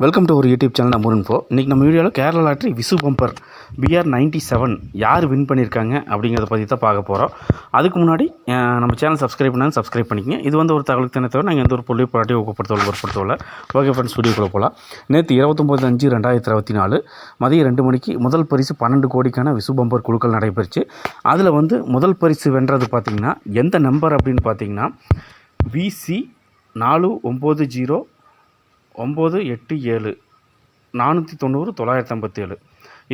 Welcome to ஒரு YouTube channel நம்ம info இன்றைக்கி நம்ம வீடியோவில் Kerala lottery Vishu bumper BR ninety seven யார் வின் பண்ணியிருக்காங்க அப்படிங்கிறத பற்றி தான் பார்க்க போகிறோம் அதுக்கு முன்னாடி நம்ம சேனல் சப்ஸ்கிரைப் பண்ணாலும் சப்ஸ்கிரைப் பண்ணிக்கங்க. இது வந்து ஒரு தகவலுக்கு தினத்தவிர தவிர நாங்கள் எந்த ஒரு பொருளையும் பாட்டி ஊக்கப்படுத்தவோ பொருட்படுத்தவில்லை. ஓகே ஃப்ரெண்ட்ஸ் ஸ்டுடியோக்குள்ளே போகலாம் நேற்று இருபத்தொம்போது அஞ்சு ரெண்டாயிரத்தி இருபத்தி நாலு மதியம் ரெண்டு மணிக்கு முதல் பரிசு பன்னெண்டு கோடிக்கான விசு பம்பர் குழுக்கள் நடைபெறுச்சு. அதில் வந்து முதல் பரிசு வென்றது பார்த்திங்கன்னா எந்த நம்பர் அப்படின்னு பார்த்தீங்கன்னா விசி நாலு ஒம்பது ஜீரோ ஒம்பது எட்டு ஏழு. நானூற்றி தொண்ணூறு தொள்ளாயிரத்தி ஐம்பத்தேழு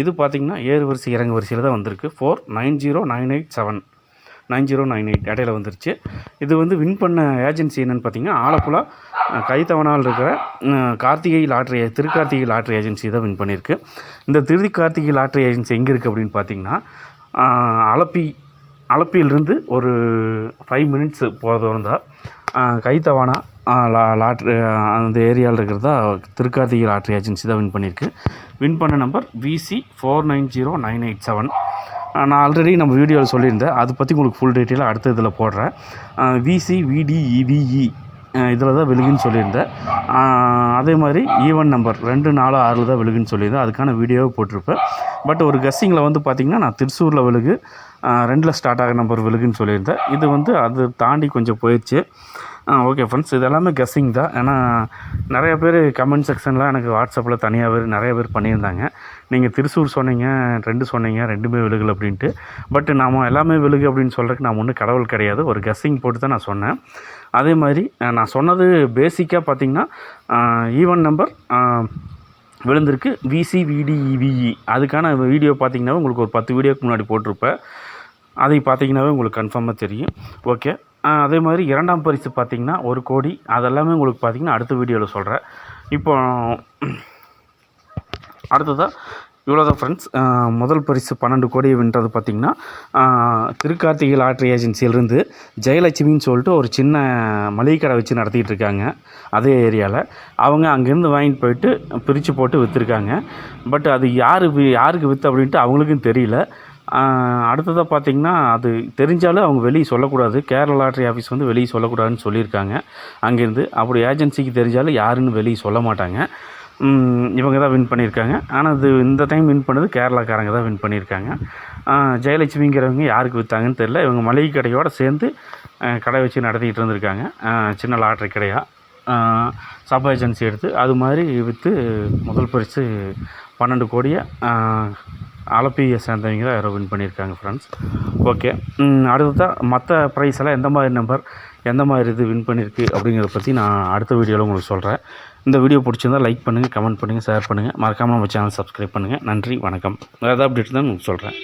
இது பார்த்திங்கன்னா ஏறு வரிசை இறங்கு வரிசையில் தான் வந்திருக்கு. Four nine zero nine eight seven nine zero nine eight இடையில வந்துருச்சு. இது வந்து வின் பண்ண ஏஜென்சி என்னென்னு பார்த்தீங்கன்னா ஆலப்புழா கைத்தவனால் இருக்கிற Karthigai lottery Thirukarthigai lottery agency தான் வின் பண்ணியிருக்கு. இந்த திரு கார்த்திகை லாட்ரி ஏஜென்சி எங்கே இருக்குது அப்படின்னு பார்த்தீங்கன்னா அலப்பி அலப்பியிலிருந்து ஒரு ஃபைவ் மினிட்ஸ் போகிற தூரம் தான் கைத்தவானா லா லாட்ரி அந்த ஏரியாவில் இருக்கிறதா திருக்கார்த்திகை லாட்ரி ஏஜென்சி தான் வின் பண்ணியிருக்கு. வின் பண்ண number VC four nine zero nine eight seven நான் ஆல்ரெடி நம்ம வீடியோவில் சொல்லியிருந்தேன். அதை பற்றி உங்களுக்கு ஃபுல் டீட்டெயிலாக அடுத்த இதில் போடுறேன். விசி விடிஇவிஇ இதில் தான் விழுகுன்னு சொல்லியிருந்தேன். அதே மாதிரி e ஈவன் நம்பர் ரெண்டு நாலு ஆறில் தான் விழுகுன்னு சொல்லியிருந்தேன். அதுக்கான வீடியோவை போட்டிருப்பேன். பட் ஒரு கெஸ்ஸிங்கில் வந்து பார்த்திங்கன்னா நான் திருச்சூரில் விழுகு ரெண்டில் ஸ்டார்ட் ஆகிற நம்பர் விழுகுன்னு சொல்லியிருந்தேன். இது வந்து அது தாண்டி கொஞ்சம் போயிடுச்சு. ஓகே ஃப்ரெண்ட்ஸ் இது எல்லாமே கெஸ்ஸிங் தான். ஏன்னா நிறைய பேர் கமெண்ட் செக்ஷனில் எனக்கு வாட்ஸ்அப்பில் தனியாக பேர் நிறைய பேர் பண்ணியிருந்தாங்க. நீங்கள் திருச்சூர் சொன்னீங்க ரெண்டு சொன்னீங்க ரெண்டுமே விழுகல் அப்படின்ட்டு. பட் நாம் எல்லாமே விழுகு அப்படின்னு சொல்கிறதுக்கு நான் ஒன்றும் கடவுள் கிடையாது. ஒரு கெஸ்ஸிங் போட்டு தான் நான் சொன்னேன். அதே மாதிரி நான் சொன்னது பேசிக்காக பார்த்தீங்கன்னா ஈவன் நம்பர் விழுந்திருக்கு. விசிவிடிஇவிஇ அதுக்கான வீடியோ பார்த்தீங்கன்னா உங்களுக்கு ஒரு பத்து வீடியோக்கு முன்னாடி போட்டிருப்பேன். அதை பார்த்தீங்கன்னாவே உங்களுக்கு கன்ஃபார்மாக தெரியும். ஓகே அதே மாதிரி இரண்டாம் பரிசு பார்த்தீங்கன்னா ஒரு கோடி. அதெல்லாமே உங்களுக்கு பார்த்தீங்கன்னா அடுத்த வீடியோவில் சொல்கிறேன் இப்போ அடுத்ததாக இவ்வளோதான் ஃப்ரெண்ட்ஸ் முதல் பரிசு பன்னெண்டு கோடியை வென்றது பார்த்திங்கன்னா திருக்கார்த்திகை லாட்ரி ஏஜென்சியிலிருந்து ஜெயலட்சுமின்னு சொல்லிட்டு ஒரு சின்ன மளிகை கடை வச்சு நடத்திக்கிட்டு இருக்காங்க அதே ஏரியாவில் அவங்க அங்கேருந்து வாங்கிட்டு போயிட்டு பிரித்து போட்டு விற்றுருக்காங்க பட் அது யார் யாருக்கு விற்று அப்படின்ட்டு அவங்களுக்கும் தெரியல. அடுத்ததாக பார்த்தீங்கன்னா அது தெரிஞ்சாலும் அவங்க வெளியே சொல்லக்கூடாது. கேரளா லாட்ரி ஆஃபீஸ் வந்து வெளியே சொல்லக்கூடாதுன்னு சொல்லியிருக்காங்க. அங்கேருந்து அப்படி ஏஜென்சிக்கு தெரிஞ்சாலும் யாருன்னு வெளியே சொல்ல மாட்டாங்க. இவங்க தான் வின் பண்ணியிருக்காங்க. ஆனால் இது இந்த டைம் வின் பண்ணது கேரளாக்காரங்க தான் வின் பண்ணியிருக்காங்க. ஜெயலட்சுமிங்கிறவங்க யாருக்கு விற்றாங்கன்னு தெரில இவங்க மளிகை கடையோடு சேர்ந்து கடை வச்சு நடத்திக்கிட்டு இருந்திருக்காங்க. சின்ன லாட்ரி கடையாக சப் ஏஜென்சி எடுத்து அது மாதிரி விற்று முதல் பரிசு பன்னெண்டு கோடியை அலப்பியை சேர்ந்தவங்க தான் யாரோ வின் பண்ணியிருக்காங்க ஃப்ரெண்ட்ஸ் ஓகே அடுத்ததாக மற்ற ப்ரைஸ் எல்லாம் எந்த மாதிரி நம்பர் எந்த மாதிரி இது வின் பண்ணியிருக்கு அப்படிங்கிறத பற்றி நான் அடுத்த வீடியோவில் உங்களுக்கு சொல்கிறேன் இந்த வீடியோ பிடிச்சிருந்தா லைக் பண்ணுங்கள் கமெண்ட் பண்ணுங்கள் ஷேர் பண்ணுங்கள் மறக்காமல் நம்ம சேனல் சப்ஸ்கிரைப் பண்ணுங்கள் நன்றி வணக்கம். வேறு ஏதாவது அப்டேட் தான் உங்களுக்கு சொல்கிறேன்